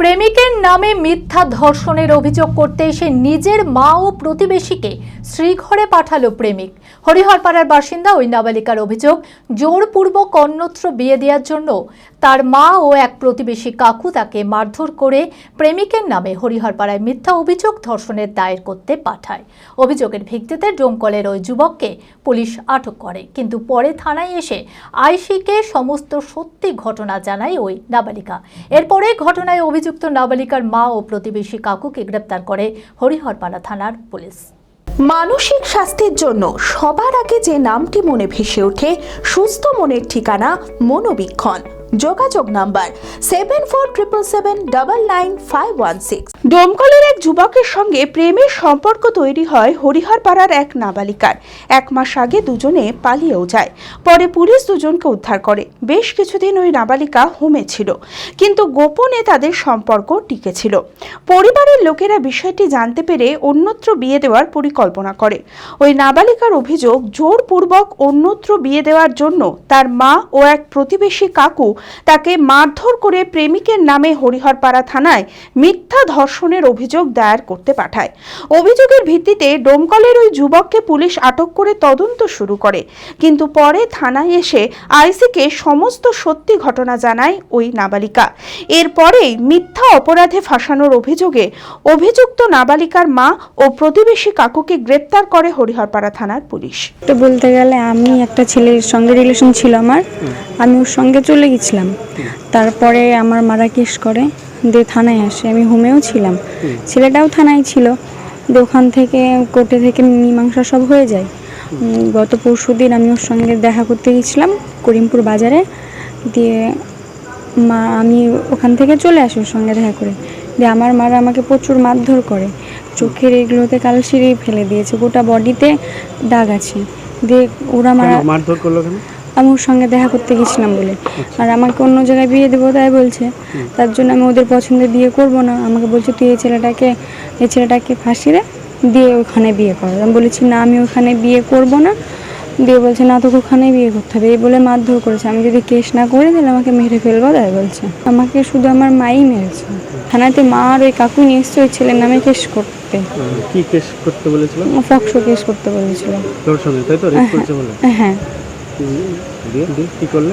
প্রেমিকের নামে মিথ্যা ধর্ষণের অভিযোগ করতে এসে নিজের মা ও প্রতিবেশীকে শ্রীঘরে পাঠালো প্রেমিক। হরিহরপাড়ার বাসিন্দা ওই নাবালিকার অভিযোগ, জোরপূর্বক অন্যত্র বিয়ে দেওয়ার জন্য তার মা ও এক প্রতিবেশী কাকু তাকে মারধর করে প্রেমিকের নামে হরিহরপাড়ায় মিথ্যা অভিযোগ ধর্ষণের দায়ের করতে পাঠায়। অভিযোগের ভিত্তিতে ডোমকলের ওই যুবককে পুলিশ আটক করে। কিন্তু পরে থানায় এসে আইসিকে সমস্ত সত্যি ঘটনা জানায় ওই নাবালিকা। এরপরে ঘটনায় অভিযুক্ত নাবালিকার মা ও প্রতিবেশী কাকুকে গ্রেপ্তার করে হরিহরপাড়া থানার পুলিশ। মানসিক স্বাস্থ্যের জন্য সবার আগে যে নামটি মনে ভেসে ওঠে, সুস্থ মনের ঠিকানা মনোবীক্ষণ। যোগাযোগ number seven four triple seven double nine five one six ডোমকলের এক যুবকের সঙ্গে প্রেমের সম্পর্ক তৈরি হয় হরিহরপাড়ার এক নাবালিকার। এক মাস আগে দুজনে পালিয়েও যায়। পরে পুলিশ দুজনকে উদ্ধার করে। বেশ কিছুদিন ওই নাবালিকা হোমে ছিল। কিন্তু গোপনে তাদের সম্পর্ক টিকেছিল পরিবারের লোকেরা বিষয়টি জানতে পেরে অন্যত্র বিয়ে দেওয়ার পরিকল্পনা করে। ওই নাবালিকার অভিযোগ জোরপূর্বক অন্যত্র বিয়ে দেওয়ার জন্য তার মা ও এক প্রতিবেশী কাকু তাকে মারধর করে প্রেমিকের নামে হরিহরপাড়া থানায় মিথ্যা ধর্ষণের অভিযোগ দায়ের করতে পাঠায়। অভিযোগের ভিত্তিতে ডোমকলের ওই যুবককে পুলিশ আটক করে তদন্ত শুরু করে। কিন্তু পরে থানায় এসে আইসিকে সমস্ত সত্যি ঘটনা জানায় ওই নাবালিকা। এরপরেই মিথ্যা অপরাধে ফাঁসানোর অভিযোগে অভিযুক্ত নাবালিকার মা ও প্রতিবেশী কাকুকে গ্রেপ্তার করে হরিহরপাড়া থানার পুলিশ। তো বলতে গেলে আমি একটা ছেলের সঙ্গে রিলেশন ছিল আমার। আমি ওর সঙ্গে চলে গেছিলাম। তারপরে আমার মারা কেস করে। দিয়ে থানায় আসে। আমি হোমেও ছিলাম। ছেলেটাও থানায় ছিল। দিয়ে ওখান থেকে কোর্টে থেকে মীমাংসা সব হয়ে যায়। গত পরশু দিন আমি ওর সঙ্গে দেখা করতে গেছিলাম করিমপুর বাজারে। দিয়ে মা আমি ওখান থেকে চলে আসি ওর সঙ্গে দেখা করে। দিয়ে আমার মারা আমাকে প্রচুর মারধর করে। চোখের এগুলোতে কালশিরি ফেলে দিয়েছে। গোটা বডিতে দাগ আছে। দিয়ে ওরা মারা মারধর করল কেন? আমি ওর সঙ্গে দেখা করতে গেছিলাম বলে। আর আমাকে অন্য জায়গায় বিয়ে দেবো তাই বলছে। তার জন্য আমি ওদের পছন্দে বিয়ে করব না। আমাকে বলছে তুই এই ছেলেটাকে এই ছেলেটাকে ফাঁসি দে দিয়ে ওখানে বিয়ে কর। আমি বলেছি না আমি ওখানে বিয়ে করব না। দিয়ে বলছে না তোকে ওখানেই বিয়ে করতে হবে। এই বলে মারধর করেছে। আমি যদি কেস না করে দিলে আমাকে মেরে ফেলব তাই বলছে। আমাকে শুধু আমার মাই মেরেছে। থানাতে মা আর ওই কাকু নিয়ে এসছে ওই ছেলের নামে কেস করতে। কি কেস করতে বলেছিল? ফক্সো কেস করতে বলেছিল। হ্যাঁ।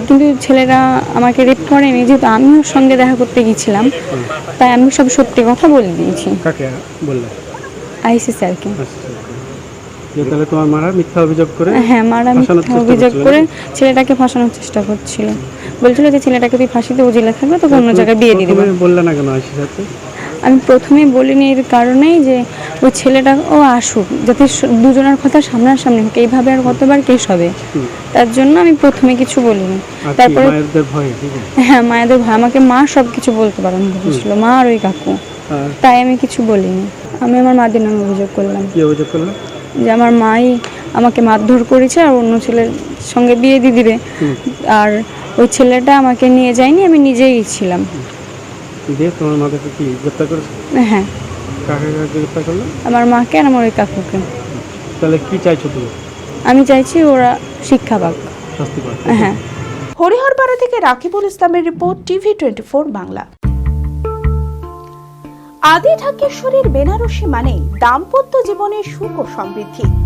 কিন্তু ছেলেরা আমাকে রেপ করেনি যেহেতু আমি ওর সঙ্গে দেখা করতে গেছিলাম তাই আমি সব সত্যি কথা বলে দিয়েছি। আইসি স্যারকে তাহলে তোমার মারা মিথ্যা অভিযোগ করে হ্যাঁ মারা মিথ্যা অভিযোগ করে ছেলেটাকে ফাঁসানোর চেষ্টা করছিল। বলছিল যে ছেলেটাকে তুই ফাঁসিতে ও জেলে থাকবে তোকে অন্য জায়গায় বিয়ে দিয়ে দেবো। বললে না কেন আইসি সাথে আমি প্রথমেই বলিনি এর কারণেই যে ওই ছেলেটা ও আসুক যাতে দুজনের কথা সামনাসামনি হোক এইভাবে আর কতবার কেস হবে? তার জন্য আমি প্রথমে কিছু বলিনি। তারপরে হ্যাঁ মায়েদের ভয়। আমাকে মা সব কিছু বলতে পারেন করেছিল। মা আর ওই কাকু। তাই আমি কিছু বলিনি। আমি আমার মাদের নামে অভিযোগ করলাম। অভিযোগ যে আমার মাই আমাকে মারধর করেছে আর অন্য ছেলের সঙ্গে বিয়ে দিয়ে দিবে। আর ওই ছেলেটা আমাকে নিয়ে যায়নি আমি নিজেই গেছিলাম দিয়ে তোমার মাকে কি গ্রেপ্তার করেছে? হ্যাঁ। কাকে কাকে গ্রেপ্তার করলে? আমার মাকে আর আমার ওই কাকুকে। তাহলে কি চাইছো তুমি? আমি চাইছি ওরা শিক্ষা পাক। শাস্তি পাও হ্যাঁ। হরিহরপাড়া থেকে রাকিবুল ইসলামের report TV twenty four Bangla. আদি ঢাকেশ্বরীর বেনারসি মানে দাম্পত্য জীবনের সুখ ও সমৃদ্ধি।